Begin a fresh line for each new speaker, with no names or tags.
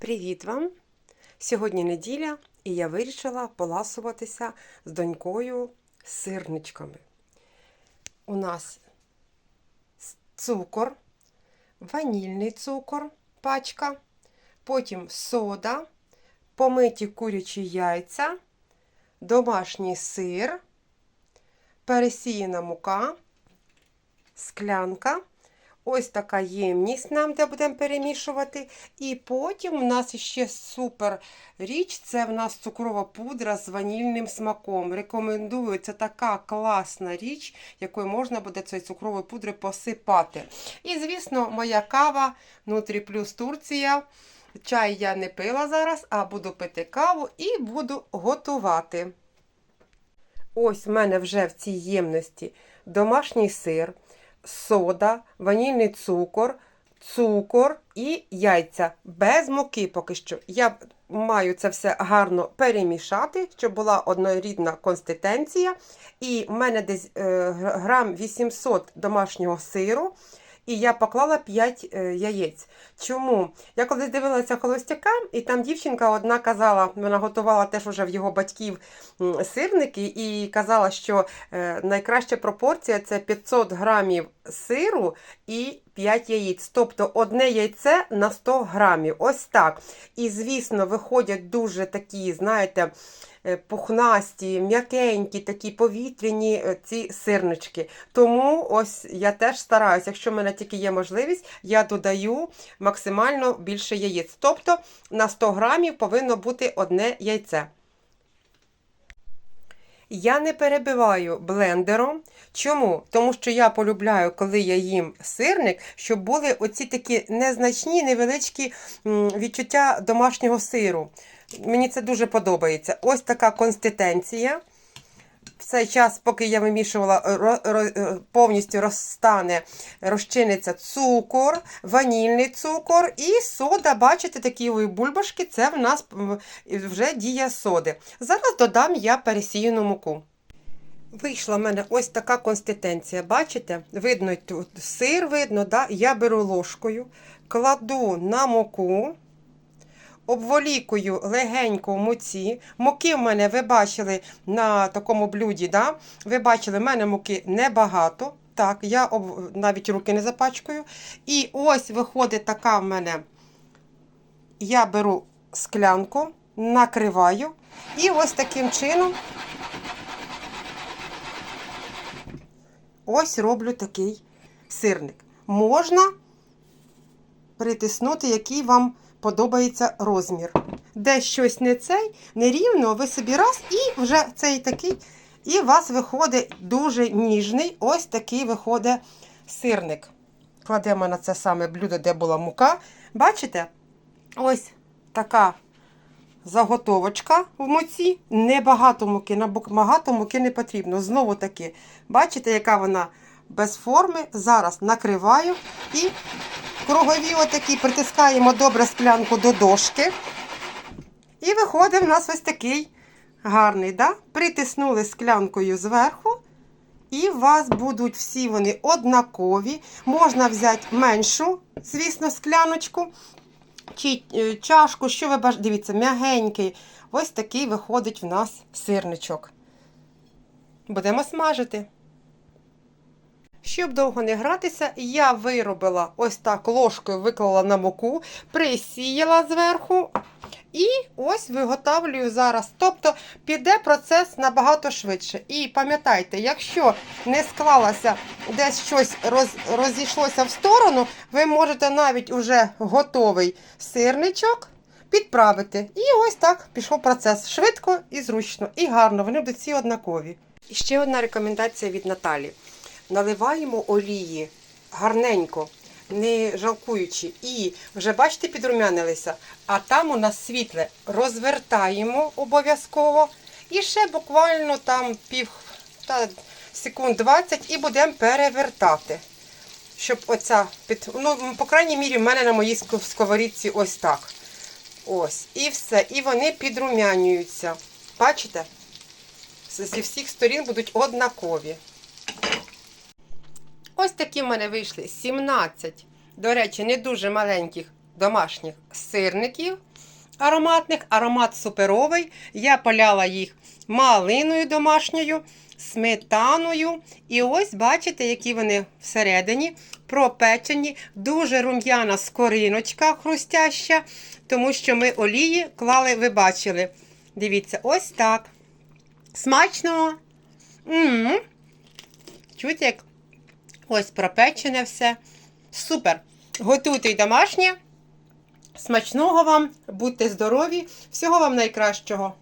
Привіт вам! Сьогодні неділя, і я вирішила поласуватися з донькою сирничками. У нас цукор, ванільний цукор, пачка, потім сода, помиті курячі яйця, домашній сир, пересіяна мука, склянка. Ось така ємність нам, де будемо перемішувати. І потім у нас ще супер річ це в нас цукрова пудра з ванільним смаком. Рекомендую, це така класна річ, якою можна буде цією цукровою пудрою посипати. І, звісно, моя кава Нутрі Плюс Турція. Чай я не пила зараз, а буду пити каву і буду готувати. Ось в мене вже в цій ємності домашній сир сода, ванільний цукор, цукор і яйця без муки поки що. Я маю це все гарно перемішати, щоб була однорідна консистенція. І в мене десь е, грам 800 домашнього сиру. І я поклала 5 е, яєць. Чому? Я колись дивилася холостяка, і там дівчинка одна казала, вона готувала теж уже в його батьків сирники, і казала, що е, найкраща пропорція це 500 грамів сиру і 5 яєць. Тобто одне яйце на 100 грамів. Ось так. І, звісно, виходять дуже такі, знаєте, е, пухнасті, м'якенькі, такі повітряні е, ці сирнички. Тому ось я теж стараюся, якщо в мене тільки є можливість, я додаю максимально більше яєць. Тобто на 100 грамів повинно бути одне яйце. Я не перебиваю блендером. Чому? Тому що я полюбляю, коли я їм сирник, щоб були оці такі незначні, невеличкі відчуття домашнього сиру. Мені це дуже подобається. Ось така консистенція. В цей час, поки я вимішувала, е, повністю розстане, розчиниться цукор, ванільний цукор і сода, бачите, такі бульбашки, це в нас вже дія соди. Зараз додам я пересіяну муку. Вийшла в мене ось така консистенція. Бачите? Видно, тут сир видно, да? я беру ложкою, кладу на муку обволікую легенько в муці. Муки в мене, ви бачили на такому блюді. да? Ви бачили, в мене муки небагато. Так, я об... навіть руки не запачкаю. І ось виходить така в мене. Я беру склянку, накриваю. І ось таким чином ось роблю такий сирник. Можна притиснути, який вам подобається розмір. Де щось не цей, нерівно, ви собі раз, і вже цей такий. І у вас виходить дуже ніжний, ось такий виходить сирник. Кладемо на це саме блюдо, де була мука. Бачите? Ось така заготовочка в муці. Небагато муки, багато муки не потрібно. Знову таки, бачите, яка вона без форми. Зараз накриваю і Кругові отакі притискаємо добре склянку до дошки. І виходить в нас ось такий гарний. да? Притиснули склянкою зверху. І у вас будуть всі вони однакові. Можна взяти меншу, звісно, скляночку чи е, чашку, що ви бажаєте. Дивіться, м'ягенький. Ось такий виходить в нас сирничок. Будемо смажити. Щоб довго не гратися, я виробила ось так ложкою, виклала на муку, присіяла зверху. І ось виготовлюю зараз. Тобто піде процес набагато швидше. І пам'ятайте, якщо не склалося десь щось роз, розійшлося в сторону, ви можете навіть уже готовий сирничок підправити. І ось так пішов процес. Швидко і зручно, і гарно. Вони всі однакові. І ще одна рекомендація від Наталі наливаємо олії гарненько, не жалкуючи. І вже, бачите, підрумянилися. А там у нас світле розвертаємо обов'язково. І ще буквально там пів та, секунд 20 і будемо перевертати. Щоб оця під. Ну, по крайній мірі, в мене на моїй сковорідці ось так. Ось. І все. І вони підрумянюються. Бачите? Зі всіх сторін будуть однакові. Ось такі в мене вийшли 17, до речі, не дуже маленьких домашніх сирників ароматних, аромат суперовий. Я поляла їх малиною домашньою, сметаною. І ось бачите, які вони всередині пропечені, дуже рум'яна скориночка хрустяща, тому що ми олії клали, ви бачили. Дивіться, ось так. Смачно. м Чуєте, як ось пропечене все. Супер. Готуйте й домашнє. Смачного вам, будьте здорові, всього вам найкращого.